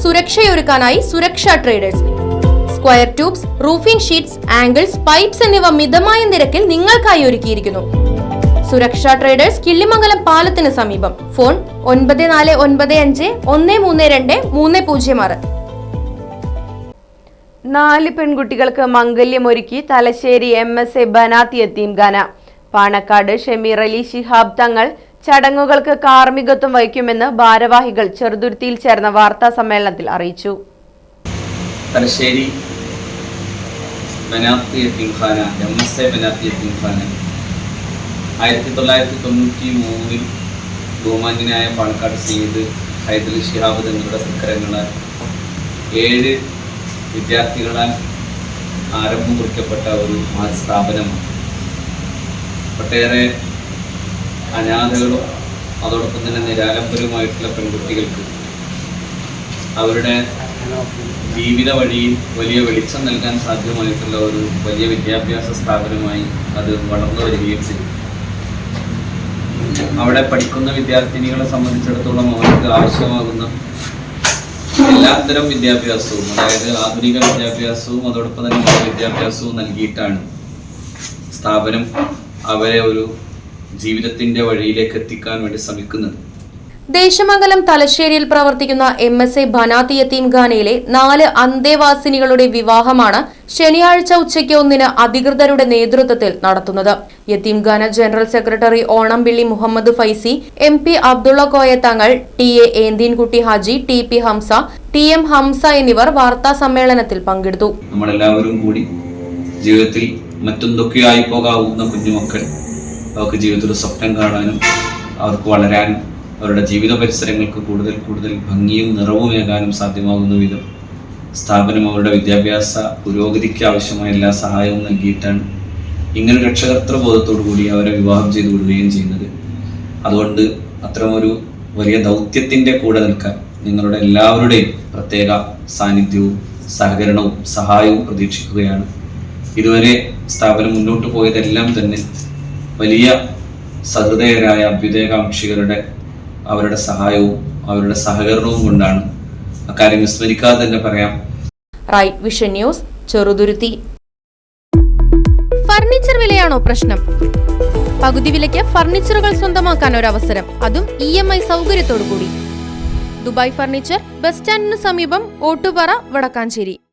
സുരക്ഷയൊരുക്കാനായി Suraksha traders square tubes roofing sheets angles pipes എന്നിവ മിതമായ നിരക്കിൽ നിങ്ങൾക്കായി ഒരുക്കിയിരിക്കുന്നു. സുരക്ഷാ ട്രേഡേഴ്സ് കിള്ളിമംഗലം പാലത്തിന് സമീപം. ഫോൺ ഒൻപത് നാല് ഒൻപത് അഞ്ച് ഒന്ന് മൂന്ന് രണ്ട് മൂന്ന് പൂജ്യം ആറ്. നാല് പെൺകുട്ടികൾക്ക് മംഗല്യമൊരുക്കി Thalassery M S A Banathi Yatheemkhana Panakkad Shameer Ali Shihab Thangal ചടങ്ങുകൾക്ക് കാർമ്മികത്വം വഹിക്കുമെന്ന് ഭാരവാഹികൾ ചെറുതുരുത്തിയിൽ ചേർന്ന വാർത്താ സമ്മേളനത്തിൽ അറിയിച്ചു. Thalassery Banathi Yatheemkhana M S A Banathi Yatheemkhana ആയിരത്തി തൊള്ളായിരത്തി തൊണ്ണൂറ്റി മൂന്നിൽ ബഹുമാന്യനായ പാലക്കാട് സയ്യിദ് ഹൈദലി ഷിഹാബ് തങ്ങളുടെ സക്കരങ്ങളാൽ ഏഴ് വിദ്യാർത്ഥികളാൽ ആരംഭം കുറിക്കപ്പെട്ട ഒരു മഹത് സ്ഥാപനമാണ് ഒട്ടേറെ അനാഥകളും അതോടൊപ്പം തന്നെ നിരാലംബരവുമായിട്ടുള്ള പെൺകുട്ടികൾക്ക് അവരുടെ ജീവിത വഴിയിൽ വലിയ വെളിച്ചം നൽകാൻ സാധ്യമായിട്ടുള്ള ഒരു വലിയ വിദ്യാഭ്യാസ സ്ഥാപനമായി അത് വളർന്നു വരികയും ചെയ്തു. അവിടെ പഠിക്കുന്ന വിദ്യാർത്ഥിനികളെ സംബന്ധിച്ചിടത്തോളം അവർക്ക് ആവശ്യമാകുന്ന എല്ലാത്തരം വിദ്യാഭ്യാസവും അതായത് ആധുനിക വിദ്യാഭ്യാസവും അതോടൊപ്പം തന്നെ വിദ്യാഭ്യാസവും നൽകിയിട്ടാണ് സ്ഥാപനം അവരെ ഒരു ജീവിതത്തിന്റെ വഴിയിലേക്ക് എത്തിക്കാൻ വേണ്ടി ശ്രമിക്കുന്നത്. ദേശമംഗലം തലശ്ശേരിയിൽ പ്രവർത്തിക്കുന്ന എം എസ് എ ബനാത്തി യത്തീംഖാനയിലെ നാല് അന്തേവാസിനികളുടെ വിവാഹമാണ് ശനിയാഴ്ച ഉച്ചയ്ക്ക് ഒന്നിന് അധികൃതരുടെ നേതൃത്വത്തിൽ നടത്തുന്നത്. Yatheemkhana general secretary Onampilly Muhammad Faizy M P Abdulla Koya Thangal T A Enthinkutty Haji T P Hamsa T M Hamsa എന്നിവർ വാർത്താ സമ്മേളനത്തിൽ പങ്കെടുത്തു. നമ്മളെല്ലാവരും കൂടി ജീവിതത്തിൽ മറ്റെന്തൊക്കെയായി പോകാവുന്ന കുഞ്ഞുമക്കൾ അവർക്ക് ജീവിതത്തിൽ സ്വപ്നം കാണാനും അവർക്ക് വളരാനും അവരുടെ ജീവിത പരിസരങ്ങൾക്ക് കൂടുതൽ കൂടുതൽ ഭംഗിയും നിറവുമേകാനും സാധ്യമാകുന്ന വിധം സ്ഥാപനം അവരുടെ വിദ്യാഭ്യാസ പുരോഗതിക്ക് ആവശ്യമായ എല്ലാ സഹായവും നൽകിയിട്ടാണ് ഇങ്ങനെ രക്ഷകർത്തൃ ബോധത്തോടു കൂടി അവരെ വിവാഹം ചെയ്തു വിടുകയും ചെയ്യുന്നത്. അതുകൊണ്ട് അത്തരമൊരു വലിയ ദൗത്യത്തിന്റെ കൂടെ നിൽക്കാൻ നിങ്ങളുടെ എല്ലാവരുടെയും പ്രത്യേക സാന്നിധ്യവും സഹകരണവും സഹായവും പ്രതീക്ഷിക്കുകയാണ്. ഇതുവരെ സ്ഥാപനം മുന്നോട്ട് പോയതെല്ലാം തന്നെ വലിയ സഹൃദയരായ അഭ്യുദയകാംക്ഷികളുടെ അവരുടെ സഹായവും അവരുടെ സഹകരണവും കൊണ്ടാണ് അക്കാര്യം വിസ്മരിക്കാതെ തന്നെ പറയാം. Right vision news Cheruthuruthy. Furniture വിലയാണോ പ്രശ്നം? പകുതി വിലയ്ക്ക് ഫർണിച്ചറുകൾ സ്വന്തമാക്കാൻ ഒരു അവസരം അതും ഇ എം ഐ സൗകര്യത്തോടു കൂടി ദുബായ് ഫർണിച്ചർ ബസ് സ്റ്റാൻഡിന് സമീപം ഓട്ടുപാറ വടക്കാഞ്ചേരി.